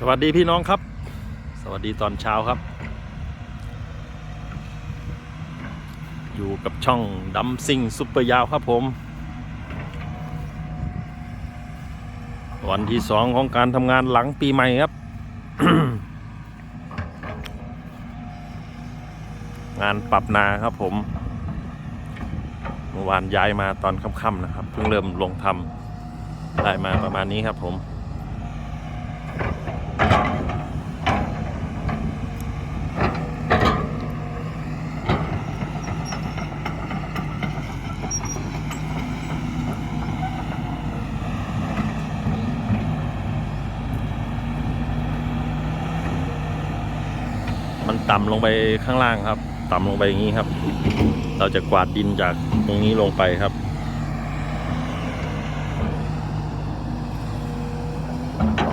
สวัสดีพี่น้องครับ สวัสดีตอนเช้าครับ อยู่กับช่องดัมซิงซุปเปอร์ยาวครับผม วันที่สองของการทำงานหลังปีใหม่ครับ งานปรับนาครับผม เมื่อวานย้ายมาตอนค่ำๆนะครับ เพิ่งเริ่มลงทำได้มาประมาณนี้ครับผม ต่ำลงไปข้างล่างครับ ต่ำลงไปอย่างนี้ครับ เราจะกวาดดินจากตรงนี้ลงไปครับ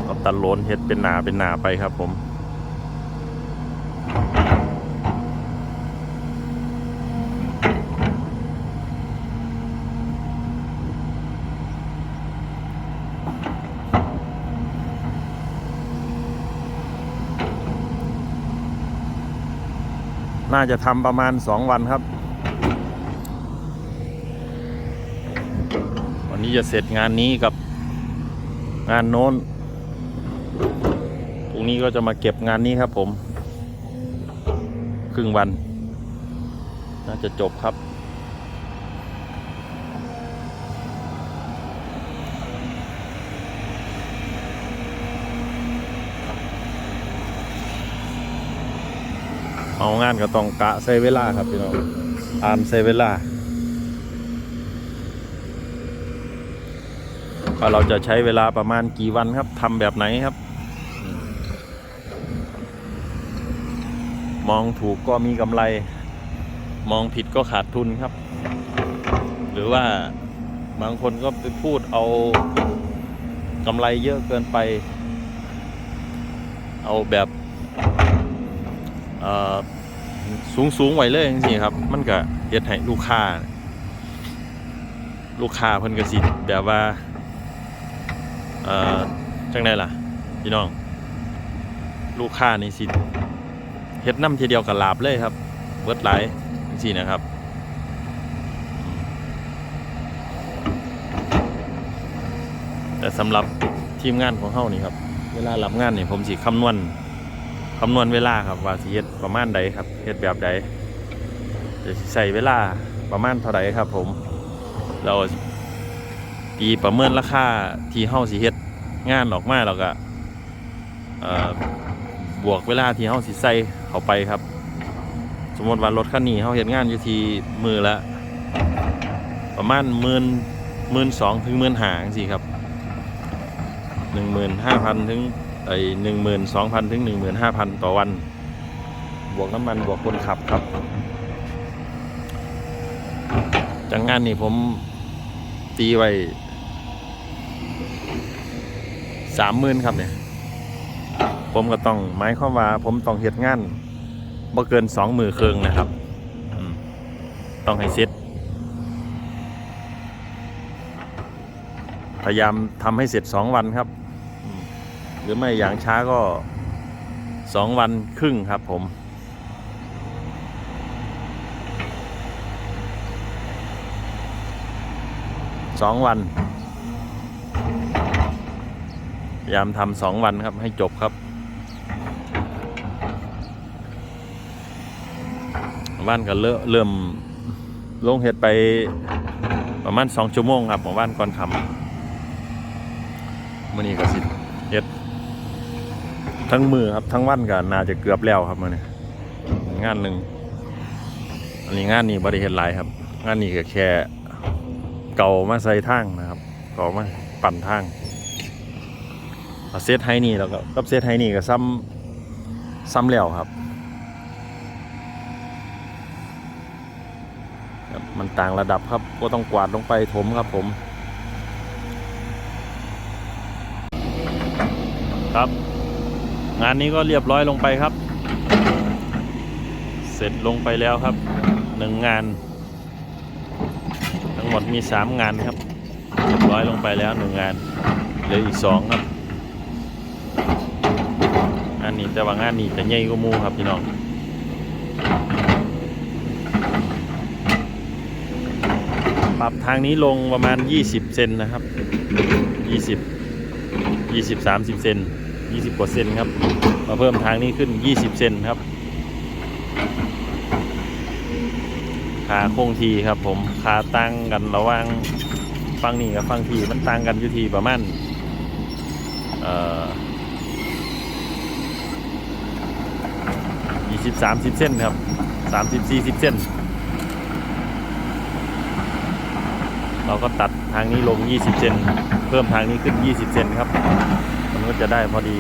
กับตันโลนเฮ็ดเป็นหนาเป็นหนาไปครับผม น่าจะทำประมาณสองวันครับ วันนี้จะเสร็จงานนี้กับงานโน้นพรุ่งนี้ก็จะมาเก็บงานนี้ครับผม ครึ่งวัน น่าจะจบครับ เอางานก็ต้องกะใช้เวลาครับพี่น้องอ่านใช้เวลาว่าเราจะใช้เวลาประมาณกี่วันครับทำแบบไหนครับ มองถูกก็มีกำไร มองผิดก็ขาดทุนครับ หรือว่าบางคนก็ไปพูดเอากำไรเยอะเกินไป เอาแบบ สูงสูงๆไว้เลยจริงๆครับ มันก็เฮ็ดให้ลูกค้า ลูกค้าเพิ่นก็สิแบบว่าเอ่อจังไดล่ะ พี่น้อง ลูกค้านี่สิเฮ็ดน้ำทีเดียวกับลาบเลยครับเบิดหลายจังซี่นะครับแต่สำหรับทีมงานของเฮานี่ครับ เวลารับงานนี่ผมสิคำนวณ คำนวณเวลาครับว่าสิเฮ็ดประมาณใดครับเฮ็ดแบบใดจะใส่เวลาประมาณเท่าใดครับ ผม เราตีประเมินราคาที่เฮาสิเฮ็ดงานออกมาแล้วก็เอ่อบวกเวลาที่เฮาสิใส่เข้าไปครับ สมมติว่ารถคันนี้เฮาเฮ็ดงานอยู่ที่มือละประมาณหมื่นหมื่นสองถึงหมื่นห้าจังซี่ครับหนึ่งหมื่นห้าพันถึง ไอ้หนึ่งหมื่นสองพันถึงหนึ่งหมื่นห้าพันต่อวัน บวกน้ำมันบวกคนขับครับจังงานนี่ผมตีไว้สามหมื่นครับเนี่ย ผมก็ต้องหมายความว่า ผมต้องเฮ็ดงานบ่เกินสองมือเครื่องนะครับต้องให้เสร็จพยายามทำให้เสร็จสองวันครับ หรือไม่อย่างช้าก็สองวันครึ่งครับผม สองวัน พยายามทำสองวันครับให้จบครับ บ้านก็เริ่มลงเห็ดไปประมาณสองชั่วโมงครับของบ้านก่อนคำมื่อนี้ก็สิ ทั้งมือครับทั้งวันก็น่าจะเกือบแล้วครับมื้อนี้งานหนึ่งอันนี้งานนี้บริเฮ็ดหลายครับ งานนี้ก็แค่เก่ามาใส่ทางนะครับเก่ามาปั่นทางเซตไฮนี่แล้วก็กับเซตไฮนี่ก็ซ้ำซ้ำแล้วครับ มันต่างระดับครับก็ต้องกวาดลงไปถมครับผมครับ งานนี้ก็เรียบร้อยลงไปครับ เสร็จลงไปแล้วครับหนึ่งงาน ทั้งหมดมีสามงานครับ เรียบร้อยลงไปแล้วหนึ่งงานเหลืออีกสองครับานนี้แต่ว่างานนี้จะใหญ่กว่ามูครับพี่น้องปรับทางนี้ลงประมาณ 20 เซนนะครับ 20 20 30 เซน 20 กว่าเซนครับ มาเพิ่มทางนี้ขึ้น 20 เซนครับ ขาคงทีครับผม ขาตั้งกันระหว่างฟังนี่กับฟังทีมันต่างกันอยู่ทีประมาณเอ่อยี่สิบสามสิบเส้นครับสามสิบสี่สิบเส้น เราก็ตัดทางนี้ลง 20 เซน เพิ่มทางนี้ขึ้น 20 เซนครับ ก็จะได้พอดี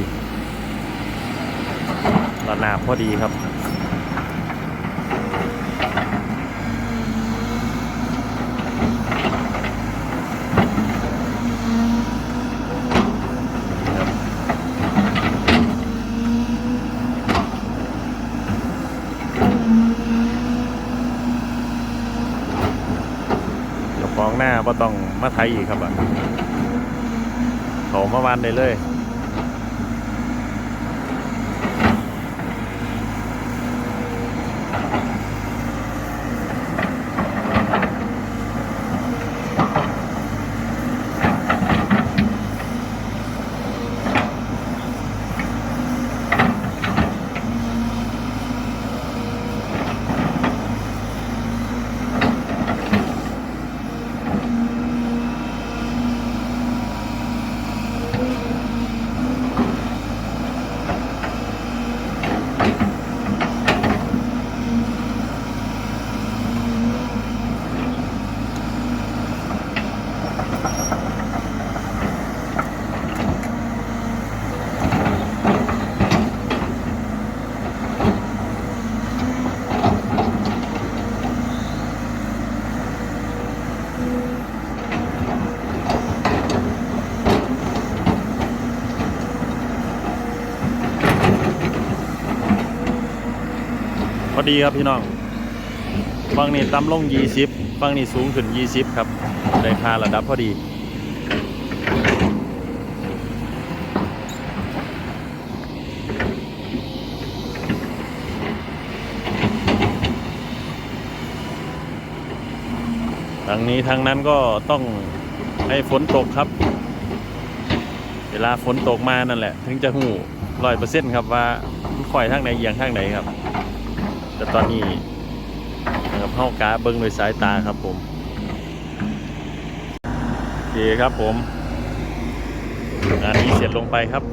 ระนาบพอดีครับเดี๋ยวฟองหน้าก็ต้องมาไทยอีกครับอะเขามาวานได้เลย พอดีครับพี่น้องฝั่งนี้ต่ำลง 20ฝั่งนี้สูงขึ้น 20 ครับ ได้ค่าระดับพอดี ทางนี้ทางนั้นก็ต้องให้ฝนตกครับ เวลาฝนตกมานั่นแหละ ถึงจะหูร้อยเปอร์เซ็นต์ครับว่ามันค่อยทางไหนเอียงทางไหนครับ แต่ตอนนี้นะครับเข้ากาเบิ้งโดยสายตาครับผมโอเครับผมงานนี้เสร็จลงไปครับ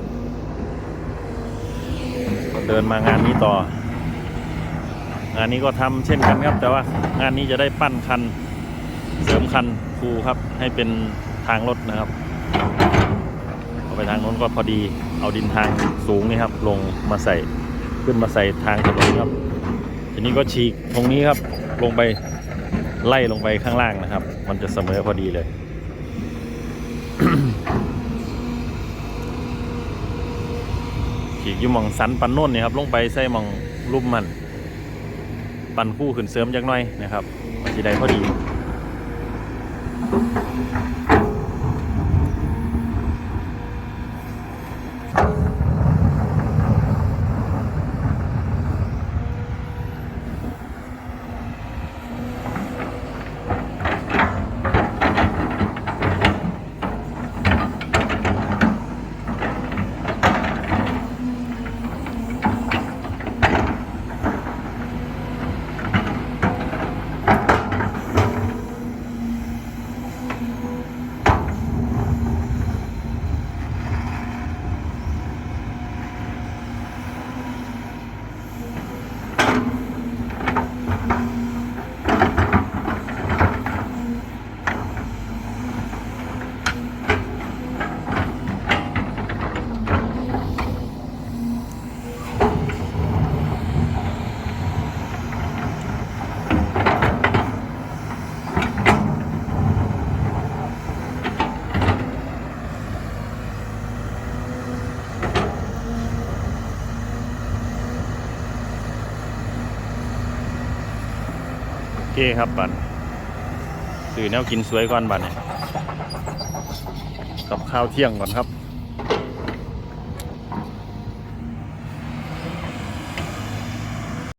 เดินมางานนี้ต่องานนี้ก็ทำเช่นกันครับ แต่ว่างานนี้จะได้ปั้นคัน เสริมคันคูครับ ให้เป็นทางรถนะครับเอาไปทางโน้นก็พอดีเอาดินทางสูงนี่ครับ ลงมาใส่ขึ้นมาใส่ทางถนนครับ ทีนี้ก็ฉีกตรงนี้ครับลงไปไล่ลงไปข้างล่างนะครับ มันจะเสมอพอดีเลยฉีกยู่มองสันปันโน่นนี่ครับ ลงไปใส่มองลุ่มมัน ปันคู่ขึ้นเสริมจักหน่อยนะครับ มันจะได้พอดี คครับบันสื่อแนวกินสวยก่อนบันเนี่ยกับข้าวเที่ยงก่อนครับ